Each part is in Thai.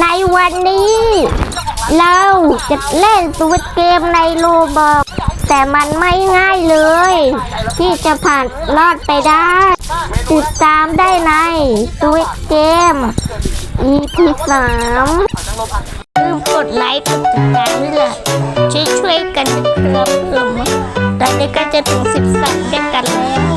ในวันนี้ เราจะเล่นสวิตเกมในโลบอกแต่มันไม่ง่ายเลย ที่จะผ่านรอดไปได้ ติดตามได้ในสวิตเกม EP สามลืมกดไลค์กดติดตามด้วยล่ะช่วยช่วยกันนะครับเพิ่มตอนนี้ก็จะถึง 13ด้วยกันแล้ว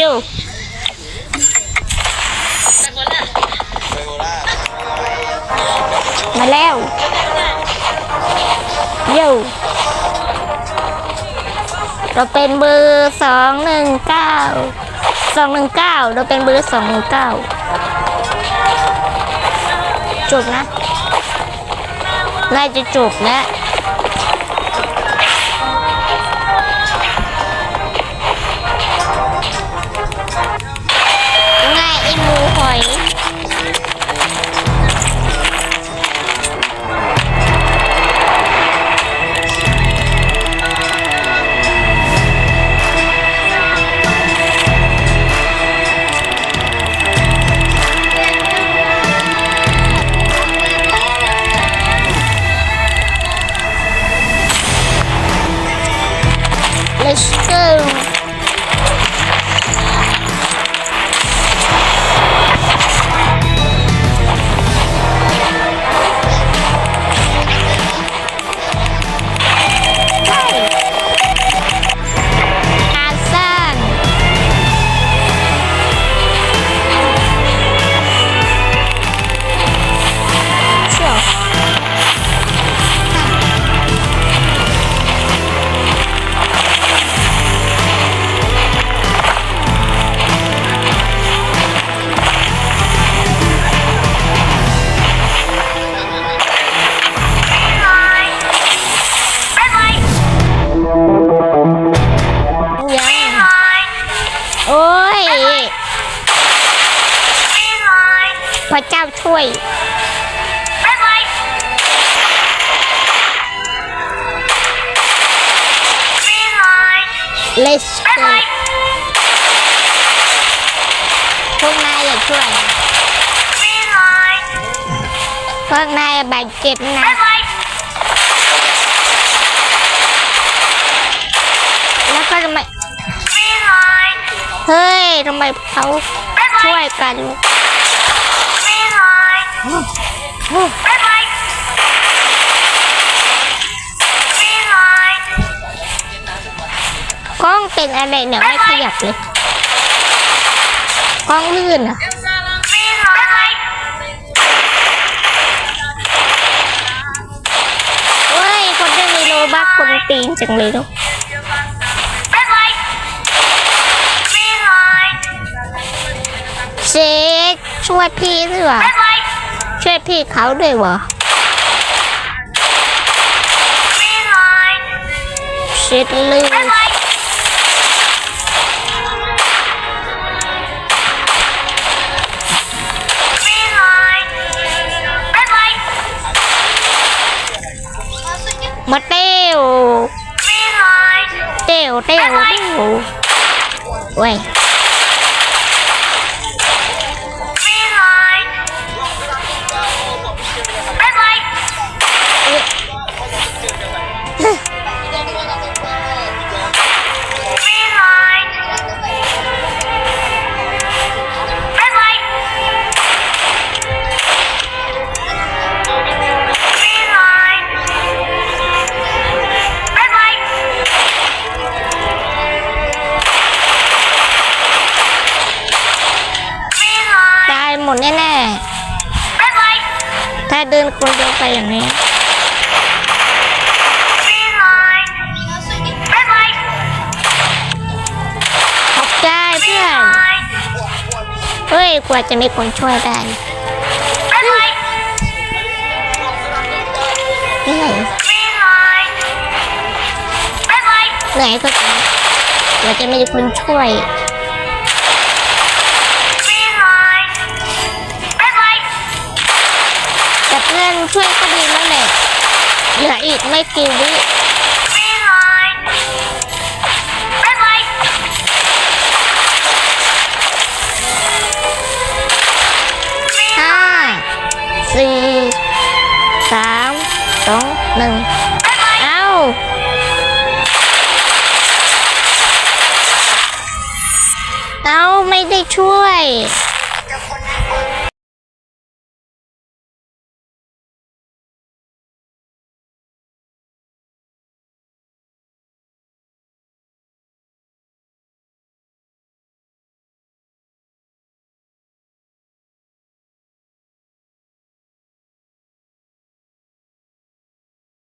ยู่แต่คนละไบโอล่ามาแล้วอยู่เราเป็นเบอร์สองหนึ่งเก้าสองหนึ่งเก้าเราเป็นเบอร์สองหนึ่งเก้าจบนะน่าจะจบแล้ว พระเจ้าช่วย Let's go พวกนายอย่าช่วยพวกนายบาดเจ็บนะแล้วก็ทำไมเฮ้ยทำไมเขาช่วยกัน กล้องเป็นอะไรเนี่ยไม่ขยับเลย กล้องลื่นอะเฮ้ย คนได้มีโลบักคนตีนจังเลยลูกเช็คช่วยพี่ด้วยวะ ช่วยพี่เขาด้วยวะเช็ดลื่นมาเต้วเต้วเต้วเต้วเว้ย คนเดียวไปอย่างนี้ขอบใจเพื่อน เฮ้ย กว่าจะมีคนช่วยได้เหนื่อยเหนื่อยก็จริงกว่าจะมีคนช่วย นช่วยก็ดีแล้วแหละเหลืออีกไม่กี่วิห้าสี่สามสองหนึ่งเอาเอาไม่ได้ช่วย